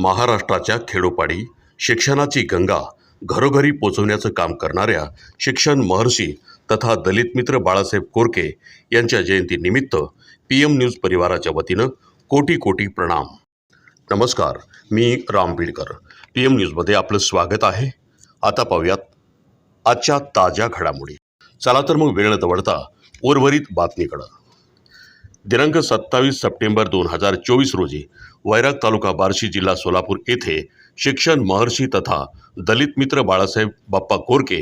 महाराष्ट्राच्या खेडोपाडी शिक्षणाची गंगा घरोघरी पोचवण्याचं काम करणाऱ्या शिक्षण महर्षी तथा दलित मित्र बाळासाहेब कोरके यांच्या जयंतीनिमित्त पी एम न्यूज परिवाराच्या वतीनं कोटी कोटी प्रणाम. नमस्कार मी राम बीडकर. पी एम न्यूजमध्ये आपलं स्वागत आहे. आता पाहूयात आजच्या ताज्या घडामोडी. चला तर मग वेळ न दवडता उर्वरित बातमीकडं. दिनांक सत्तावीस सप्टेंबर दोन हजार चोवीस रोजी वैराग तालुका बार्शी जिल्हा सोलापूर येथे शिक्षण महर्षी तथा दलित मित्र बाळासाहेब बाप्पा कोरके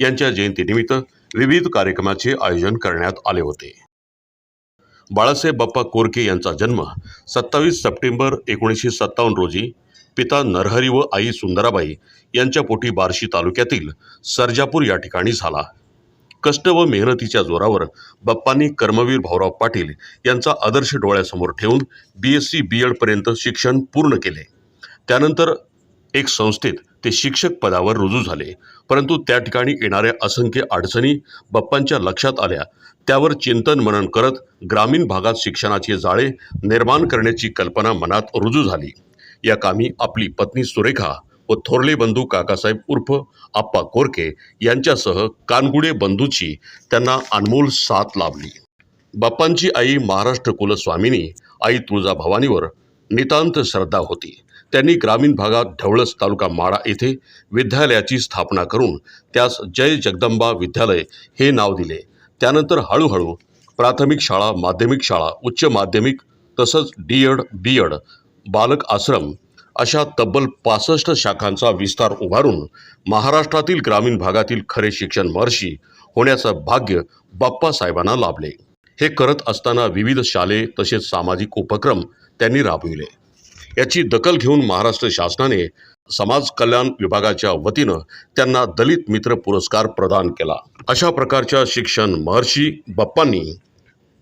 यांच्या जयंतीनिमित्त विविध कार्यक्रमाचे आयोजन करण्यात आले होते. बाळासाहेब बाप्पा कोरके यांचा जन्म सत्तावीस सप्टेंबर एकोणीसशे सत्तावन्न रोजी पिता नरहरी व आई सुंदराबाई यांच्या पोटी बार्शी तालुक्यातील सर्जापूर या ठिकाणी झाला. कष्ट व मेहनतीच्या जोरावर बाप्पांनी कर्मवीर भाऊराव पाटील यांचा आदर्श डोळ्यासमोर ठेवून बी एस सी बी एडपर्यंत शिक्षण पूर्ण केले. त्यानंतर एक संस्थेत ते शिक्षक पदावर रुजू झाले. परंतु त्या ठिकाणी येणाऱ्या असंख्य अडचणी बाप्पांच्या लक्षात आल्या. त्यावर चिंतन मनन करत ग्रामीण भागात शिक्षणाचे जाळे निर्माण करण्याची कल्पना मनात रुजू झाली. या कामी आपली पत्नी सुरेखा व थोरले बंधू काकासाहेब उर्फ आप्पा कोरके यांच्यासह कानगुडे बंधूची त्यांना अनमोल साथ लाभली. बाप्पांची आई महाराष्ट्र कुलस्वामिनी आई तुळजाभवानीवर नितांत श्रद्धा होती. त्यांनी ग्रामीण भागात ढवळस तालुका माडा येथे विद्यालयाची स्थापना करून त्यास जय जगदंबा विद्यालय हे नाव दिले. त्यानंतर हळूहळू प्राथमिक शाळा माध्यमिक शाळा उच्च माध्यमिक तसंच डी एड बी एड बालक आश्रम अशा तब्बल पासष्ट शाखांचा विस्तार उभारून महाराष्ट्रातील ग्रामीण भागातील खरे शिक्षण महर्षी होण्याचं भाग्य बाप्पासाहेबांना लाभले. हे करत असताना विविध शाले तसेच सामाजिक उपक्रम त्यांनी राबविले. याची दखल घेऊन महाराष्ट्र शासनाने समाज कल्याण विभागाच्या वतीनं त्यांना दलित मित्र पुरस्कार प्रदान केला. अशा प्रकारच्या शिक्षण महर्षी बाप्पांनी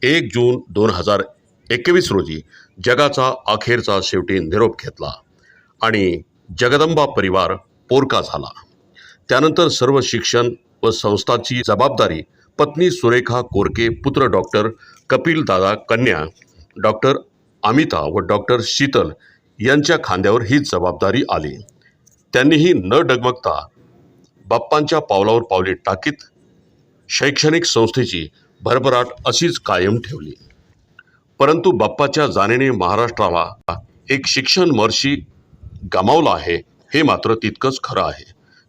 एक जून दोन हजार एकवीस रोजी जगाचा अखेरचा शेवटी निरोप घेतला. आणि जगदंबा परिवार पोरका झाला. त्यानंतर सर्व शिक्षण व संस्थाची जबाबदारी पत्नी सुरेखा कोरके पुत्र डॉक्टर कपिल दादा कन्या डॉक्टर अमिता व डॉक्टर शीतल यांच्या खांद्यावर ही जबाबदारी आली. त्यांनीही न डगमगता बाप्पांच्या पावलावर पावले टाकीत शैक्षणिक संस्थेची भरभराट अशीच कायम ठेवली. परंतु बाप्पाच्या जाणीने महाराष्ट्राला एक शिक्षण महर्षी गमावला आहे हे मात्र तितकंच खरं आहे.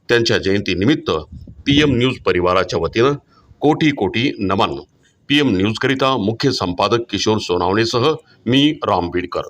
त्यांच्या जयंतीनिमित्त पी एम न्यूज परिवाराच्या वतीनं कोटी कोटी नमन. पी एम न्यूजकरिता मुख्य संपादक किशोर सोनावणेसह मी राम बीडकर